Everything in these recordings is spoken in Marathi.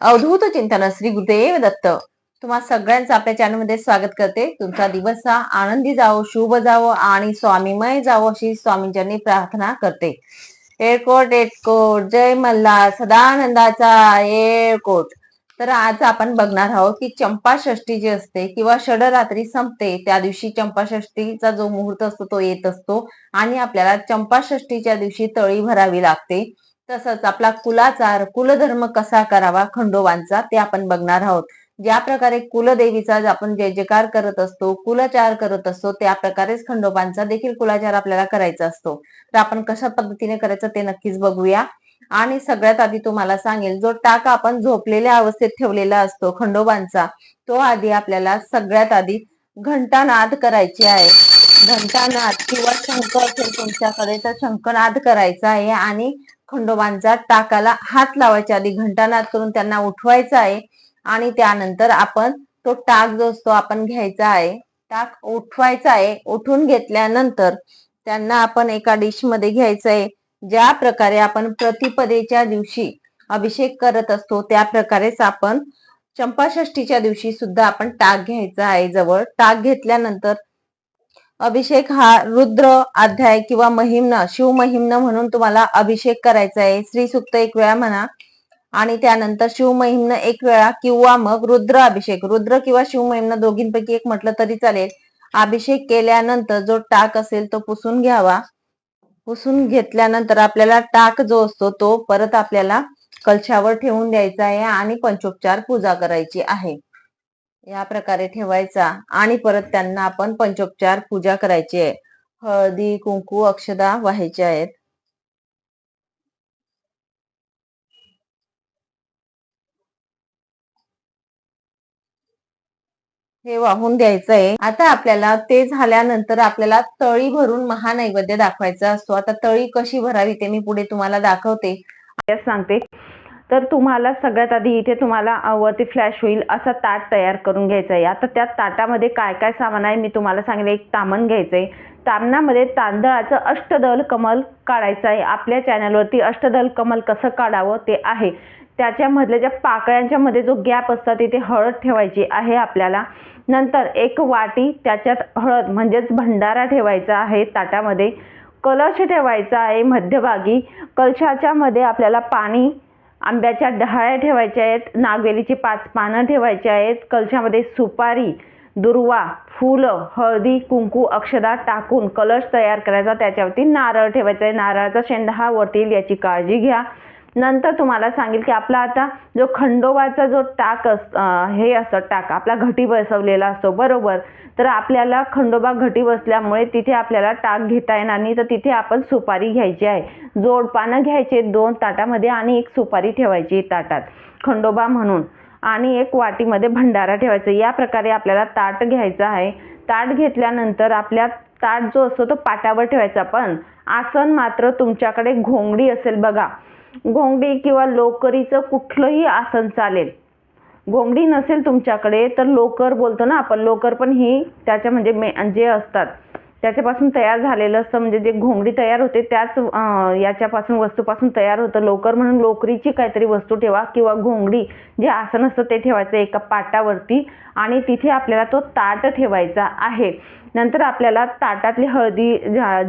अवधूत चिंतन श्री गुरुदेव दत्त. तुम्हा सगळ्यांचं आपल्या चॅनलमध्ये स्वागत करते. तुमचा दिवस हा आनंदी जावो शुभ जावो आणि स्वामीमय जावो अशी स्वामींच्यांनी प्रार्थना करते. एळकोट एटकोट जय मल्हार सदानंदाचा एळकोट तर आज आपण बघणार आहोत की चंपाषष्ठी जी असते किंवा षडरात्री संपते त्या दिवशी चंपाषष्ठीचा जो मुहूर्त असतो तो येत असतो आणि आपल्याला चंपाषष्ठीच्या दिवशी तळी भरावी लागते. तसंच आपला कुलाचार कुलधर्म कसा करावा खंडोबांचा ते आपण बघणार आहोत. ज्या प्रकारे कुलदेवीचा आपण जय जयकार करत असतो कुलचार करत असतो त्या प्रकारेच खंडोबांचा देखील कुलाचार आपल्याला करायचा असतो. तर आपण कशा पद्धतीने करायचं ते नक्कीच बघूया. आणि सगळ्यात आधी तुम्हाला सांगेल जो टाक आपण झोपलेल्या अवस्थेत ठेवलेला असतो खंडोबांचा तो आधी आपल्याला सगळ्यात आधी घंटानाद करायची आहे. घंटानाद किंवा शंख असेल तुमच्याकडे तर शंखनाद करायचा आहे आणि खंडोबांचा टाकाला हात लावायच्या आधी घंटानाद करून त्यांना उठवायचा आहे. आणि त्यानंतर आपण तो टाक जो असतो आपण घ्यायचा आहे टाक उठवायचा आहे उठून घेतल्यानंतर त्यांना आपण एका डिशमध्ये घ्यायचं आहे. ज्या प्रकारे आपण प्रतिपदेच्या दिवशी अभिषेक करत असतो त्या प्रकारेच आपण चंपाषष्टीच्या दिवशी सुद्धा आपण टाक घ्यायचा आहे जवळ. टाक घेतल्यानंतर अभिषेक हा रुद्र अध्याय किंवा महिम्न शिवमहिम्न म्हणून तुम्हाला अभिषेक करायचा आहे श्री सुक्त एक वेळा म्हणा. आणि त्यानंतर शिवमहिम्न एक वेळा किंवा मग रुद्र अभिषेक. रुद्र किंवा शिवमहिम्न दोघींपैकी एक म्हटलं तरी चालेल. अभिषेक केल्यानंतर जो टाक असेल तो पुसून घ्यावा. पुसून घेतल्यानंतर आपल्याला टाक जो असतो तो परत आपल्याला कलशावर ठेवून द्यायचा आहे आणि पंचोपचार पूजा करायची आहे. या प्रकारे ठेवायचा. आणि परत त्यांना आपण पंचोपचार पूजा करायची आहे. हळदी कुंकू अक्षदा व्हायच्या आहेत. हे वाहून द्यायचं आहे. आता आपल्याला ते झाल्यानंतर आपल्याला तळी भरून महानैवेद्य दाखवायचा असतो. आता तळी कशी भरावी ते मी पुढे तुम्हाला दाखवते. सांगते. तर तुम्हाला सगळ्यात आधी इथे तुम्हाला वरती फ्लॅश होईल असा ताट तयार करून घ्यायचा आहे. आता त्या ताटामध्ये काय काय सामान आहे मी तुम्हाला सांगितलं एक तामण घ्यायचं आहे. तामणामध्ये तांदळाचं अष्टदल कमल काढायचं आहे. आपल्या चॅनलवरती अष्टदल कमल कसं काढावं ते आहे. त्याच्यामधल्या ज्या पाकळ्यांच्या मध्ये जो गॅप असतात तिथे हळद ठेवायची आहे आपल्याला. नंतर एक वाटी त्याच्यात हळद म्हणजेच भंडारा ठेवायचा आहे ताटामध्ये. कलश ठेवायचा आहे मध्यभागी. कलशाच्या मध्ये आपल्याला पाणी आंब्याच्या डहाळ्या ठेवायच्या आहेत नागवेलीची पाच पानं ठेवायची आहेत कलशामध्ये सुपारी दुर्वा फुलं हळदी कुंकू अक्षदा टाकून कलश तयार करायचा त्याच्यावरती नारळ ठेवायचा आहे. नारळाचा शेंडा हा वरतील याची काळजी घ्या. नंतर तुम्हाला सांगेल की आपला आता जो खंडोबाचा जो टाक अस हे असतं टाक आपला घटी बसवलेला असतो बरोबर? तर आपल्याला खंडोबा घटी बसल्यामुळे तिथे आपल्याला टाक घेता येणार नाही. तर तिथे आपण सुपारी घ्यायची आहे. जोडपानं घ्यायचे दोन ताटामध्ये आणि एक सुपारी ठेवायची ताटात. खंडोबा म्हणून. आणि एक वाटीमध्ये भंडारा ठेवायचा. या प्रकारे आपल्याला ताट घ्यायचं आहे. ताट घेतल्यानंतर आपल्या ताट जो असतो तो पाटावर ठेवायचा. पण आसन मात्र तुमच्याकडे घोंगडी असेल बघा. घोंगडी किंवा लोकरीचं कुठलंही आसन चालेल. घोंगडी नसेल तुमच्याकडे तर लोकर बोलतो ना आपण. लोकर पण ही त्याच्या म्हणजे मे जे असतात. त्याच्यापासून तयार झालेलं असतं. म्हणजे जे घोंगडी तयार होते त्याच याच्यापासून वस्तूपासून तयार होतं. लोकर म्हणून लोकरीची काहीतरी वस्तू ठेवा किंवा घोंगडी जे आसन असतं ते ठेवायचं एका पाटावरती आणि तिथे आपल्याला तो ताट ठेवायचा आहे. नंतर आपल्याला ताटातली हळदी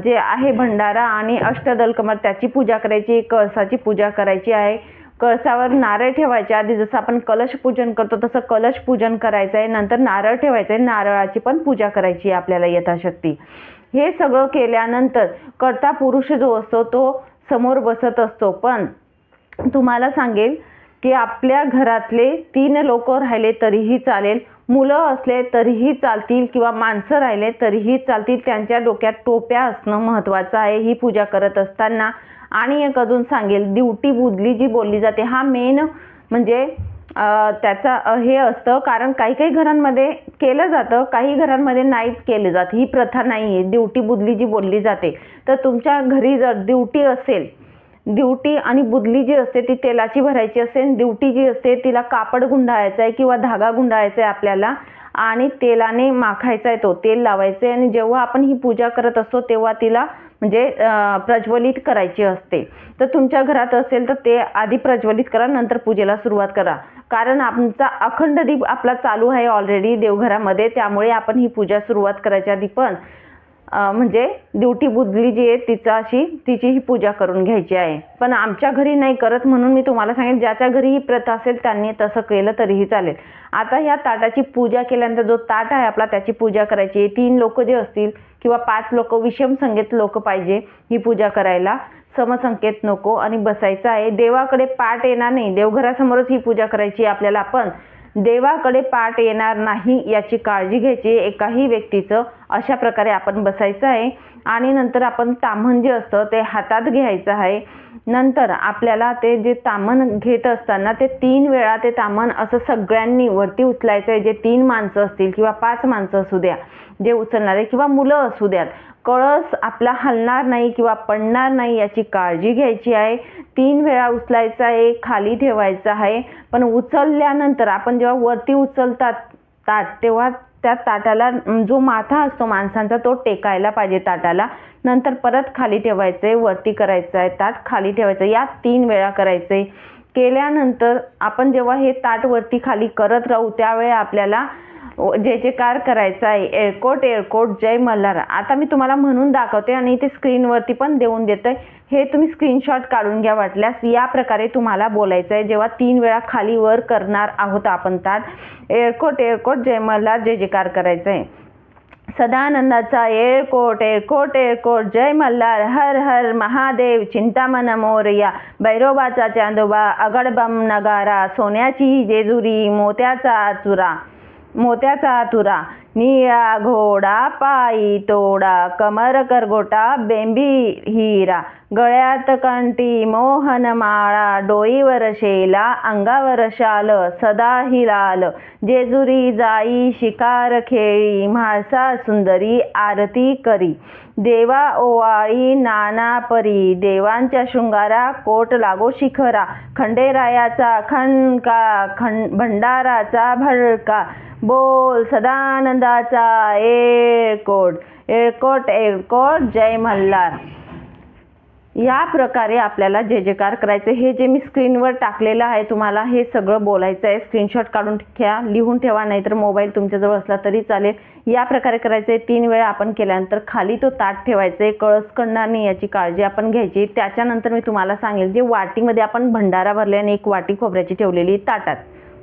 जे आहे भंडारा आणि अष्टदल कमर त्याची पूजा करायची कळसाची पूजा करायची आहे. कळसावर नारळ ठेवायचे आधी जसं आपण कलश पूजन करतो तसं कलश पूजन करायचं आहे नंतर नारळ ठेवायचं आहे नारळाची पण पूजा करायची आहे आपल्याला यथाशक्ती. हे सगळं केल्यानंतर कर्ता पुरुष जो असतो तो समोर बसत असतो. पण तुम्हाला सांगेल की आपल्या घरातले तीन लोक राहिले तरीही चालेल मुलं असले तरीही चालतील किंवा माणसं राहिले तरीही चालतील त्यांच्या डोक्यात टोप्या असणं महत्त्वाचं आहे. ही पूजा करत असताना आणि एक अजून सांगेल दिवटी भुदली जी बोलली जाते हा मेन म्हणजे त्याचा हे असतं कारण काही काही घरांमध्ये केलं जातं काही घरांमध्ये नाही केलं जात. ही प्रथा नाही आहे दिवटी बुदली जी बोलली जाते तर तुमच्या घरी जर दिवटी असेल दिवटी आणि बुदली जी असते ती तेलाची भरायची असेल दिवटी जी असते तिला कापड गुंडाळायचं आहे किंवा धागा गुंडाळायचा आहे आपल्याला आणि तेलाने माखायचा आहे तो. तेल लावायचं आहे आणि जेव्हा आपण ही पूजा करत असतो तेव्हा तिला म्हणजे प्रज्वलित करायची असते. तर तुमच्या घरात असेल तर ते आधी प्रज्वलित करा नंतर पूजेला सुरुवात करा. कारण आमचा अखंड दीप आपला चालू आहे ऑलरेडी देवघरामध्ये त्यामुळे आपण ही पूजा सुरुवात करायच्या आधी पण म्हणजे दिवटी बुधली जी आहे तिचा अशी तिची ही पूजा करून घ्यायची आहे. पण आमच्या घरी नाही करत म्हणून मी तुम्हाला सांगेन ज्याच्या घरी ही प्रथा असेल त्यांनी तसं केलं तरीही चालेल. आता ह्या ताटाची पूजा केल्यानंतर जो ताट आहे आपला त्याची पूजा करायची आहे. तीन लोक जे असतील किंवा पाच लोक विषम संख्येत लोक पाहिजे ही पूजा करायला. समसंख्येत नको आणि बसायचं आहे. देवाकडे पाठ येणार नाही. देवघरासमोरच ही पूजा करायची आहे आपल्याला आपण. देवाकडे पाठ येणार नाही याची काळजी घ्यायची एकाही व्यक्तीचं अशा प्रकारे आपण बसायचं आहे. आणि नंतर आपण तामन जे असतं ते हातात घ्यायचं आहे. नंतर आपल्याला ते जे तामण घेत असताना ते तीन वेळा ते तामण असं सगळ्यांनी वरती उचलायचं आहे. जे तीन माणसं असतील किंवा पाच माणसं असू द्या जे उचलणारे किंवा मुलं असू द्यात कळस आपला हलणार नाही किंवा पडणार नाही याची काळजी घ्यायची आहे. तीन वेळा उचलायचा आहे खाली ठेवायचा आहे. पण उचलल्यानंतर आपण जेव्हा वरती उचलतात ताट तेव्हा त्या ताटाला जो माथा असतो माणसांचा तो टेकायला पाहिजे ताटाला. नंतर परत खाली ठेवायचं आहे वरती करायचं आहे ताट खाली ठेवायचं या तीन वेळा करायचं आहे. केल्यानंतर आपण जेव्हा हे ताट वरती खाली करत राहू त्यावेळी आपल्याला जे जे कार करायचं आहे एअरकोट एअरकोट जय मल्हार. आता मी तुम्हाला म्हणून दाखवते आणि ते स्क्रीनवरती पण देऊन देते हे तुम्ही स्क्रीनशॉट काढून घ्या वाटल्यास. या प्रकारे तुम्हाला बोलायचं आहे. जेव्हा तीन वेळा खाली वर करणार आहोत आपण ताट. एअरकोट एअरकोट जय मल्हार जे जेकार करायचं आहे. सदानंदाचा एअरकोट एअरकोट एअरकोट जय मल्हार हर हर महादेव चिंतामन मोरया भैरोबाचा चांदोबा अगडबम नगारा सोन्याची जेजुरी मोत्याचा चुरा मोत्याचा तुरा निळा घोडा पायी तोडा कमर करगोटा बेंबी हिरा गळ्यात कंटी मोहन माळा डोईवर शेला अंगावर शाल सदा हिलाल जेजुरी जाई शिकार खेळी म्हाळसा सुंदरी आरती करी. देवा ओवाळी नाना परी देवांच्या शृंगारा कोट लागो शिखरा खंडेरायाचा खणका खं भंडाराचा भडका बोल सदानंदाचा एळकोट एळकोट एळकोट जय मल्हार. या प्रकारे आपल्याला जे जयकार करायचे हे जे मी स्क्रीनवर टाकलेलं आहे तुम्हाला हे सगळं बोलायचं आहे. स्क्रीनशॉट काढून घ्या लिहून ठेवा नाहीतर मोबाईल तुमच्याजवळ असला तरी चालेल. या प्रकारे करायचं आहे. तीन वेळा आपण केल्यानंतर खाली तो ताट ठेवायचा आहे. कळस कळणार नाही याची काळजी आपण घ्यायची. त्याच्यानंतर मी तुम्हाला सांगेल जे वाटीमध्ये आपण भंडारा भरले आणि एक वाटी खोबऱ्याची ठेवलेली आहे ताटात.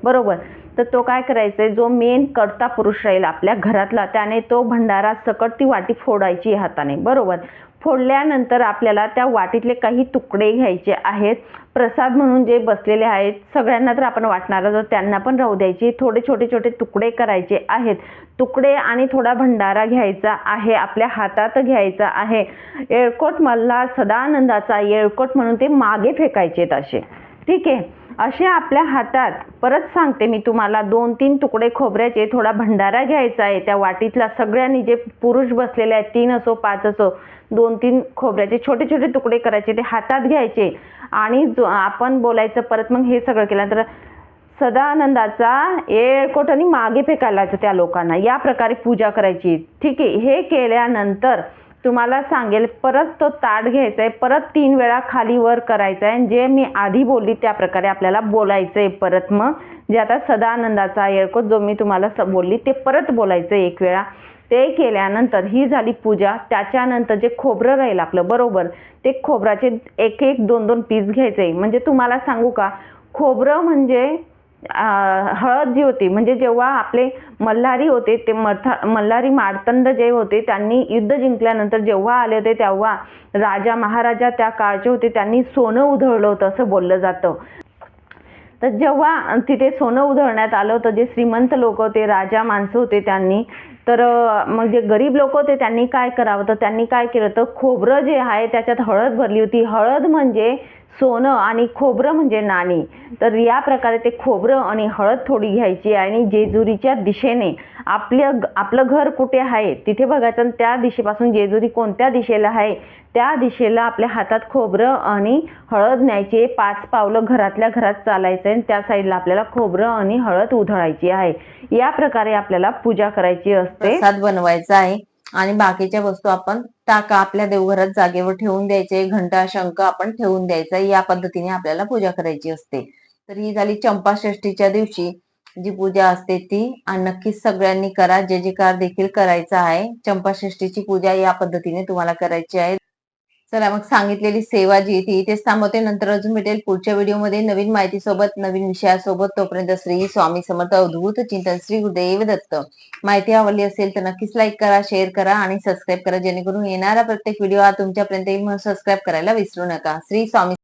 बरोबर. तर तो काय करायचा आहे जो मेन करता पुरुष राहील आपल्या घरातला त्याने तो भंडारा सकट ती वाटी फोडायची हाताने. बरोबर. फोडल्यानंतर आपल्याला त्या वाटीतले काही तुकडे घ्यायचे आहेत. प्रसाद म्हणून जे बसलेले आहेत सगळ्यांना तर आपण वाटणार तर त्यांना पण राहू द्यायचे. थोडे छोटे छोटे तुकडे करायचे आहेत. तुकडे आणि थोडा भंडारा घ्यायचा आहे आपल्या हातात घ्यायचा आहे. येळकोट मल्ला सदानंदाचा येळकोट म्हणून ते मागे फेकायचे आहेत असे. ठीक आहे? असे आपल्या हातात. परत सांगते मी तुम्हाला दोन तीन तुकडे खोबऱ्याचे थोडा भंडारा घ्यायचा आहे. त्या वाटीतला सगळ्यांनी जे पुरुष बसलेले आहेत तीन असो पाच असो दोन तीन खोबऱ्याचे छोटे छोटे तुकडे करायचे ते हातात घ्यायचे. आणि जो आपण बोलायचं परत मग हे सगळं केल्यानंतर सदानंदाचा येळकोट आणि मागे फेकायला त्या लोकांना. या प्रकारे पूजा करायची. ठीक आहे? हे केल्यानंतर तुम्हाला सांगेल परत तो ताट घ्यायचा आहे परत तीन वेळा खाली वर करायचा आहे जे मी आधी बोलली त्या प्रकारे आपल्याला बोलायचं आहे परत मग. जे आता सदानंदाचा येळकोट जो मी तुम्हाला स बोलली ते परत बोलायचं आहे एक वेळा. ते केल्यानंतर ही झाली पूजा. त्याच्यानंतर जे खोबरं राहील आपलं बरोबर. ते खोबराचे एक एक दोन दोन पीस घ्यायचे म्हणजे तुम्हाला सांगू का खोबरं म्हणजे हळद जी होती म्हणजे जेव्हा आपले मल्हारी होते ते मथा मल्हारी मार्तंड जे होते त्यांनी युद्ध जिंकल्यानंतर जेव्हा आले होते तेव्हा राजा महाराजा त्या काळचे होते त्यांनी सोनं उधळलं होतं असं बोललं जातं. तर जेव्हा तिथे सोनं उधळण्यात आलं होतं जे श्रीमंत लोक होते राजा माणसं होते त्यांनी तर मग जे गरीब लोक होते त्यांनी काय करावं? तर त्यांनी काय केलं? होतं खोबरं जे आहे त्याच्यात हळद भरली होती. हळद म्हणजे सोनं आणि खोबरं म्हणजे नाणी. तर या प्रकारे ते खोबरं आणि हळद थोडी घ्यायची आणि जेजुरीच्या दिशेने आपलं आपलं घर कुठे आहे तिथे बघायचं आणि त्या दिशेपासून जेजुरी कोणत्या दिशेला आहे त्या दिशेला आपल्या हातात खोबरं आणि हळद न्यायची पाच पावलं घरातल्या घरात चालायचं आणि त्या साईडला आपल्याला खोबरं आणि हळद उधळायची आहे. या प्रकारे आपल्याला पूजा करायची असते. बनवायचं बनवायचा आहे. आणि बाकीच्या वस्तू आपण टाका आपल्या देवघरात जागेवर ठेवून द्यायचे घंटा शंख आपण ठेवून द्यायचा या पद्धतीने आपल्याला पूजा करायची असते. तर ही झाली चंपाषष्टीच्या दिवशी जी पूजा असते ती आणि नक्कीच सगळ्यांनी करा जे जे कार देखील करायचा आहे चंपाषष्टीची पूजा या पद्धतीने तुम्हाला करायची आहे. चला मग सांगितलेली सेवा जी ती इथेच थांबवते. नंतर अजून भेटेल पुढच्या व्हिडिओमध्ये नवीन माहिती सोबत नवीन विषयासोबत. तोपर्यंत श्री स्वामी समर्थ अद्भुत चिंतन श्री गुरुदेव दत्त. माहिती आवडली असेल तर नक्कीच लाईक करा शेअर करा आणि सबस्क्राईब करा जेणेकरून येणारा प्रत्येक व्हिडिओ हा तुमच्यापर्यंत येईल म्हणून सबस्क्राईब करायला विसरू नका. श्री स्वामी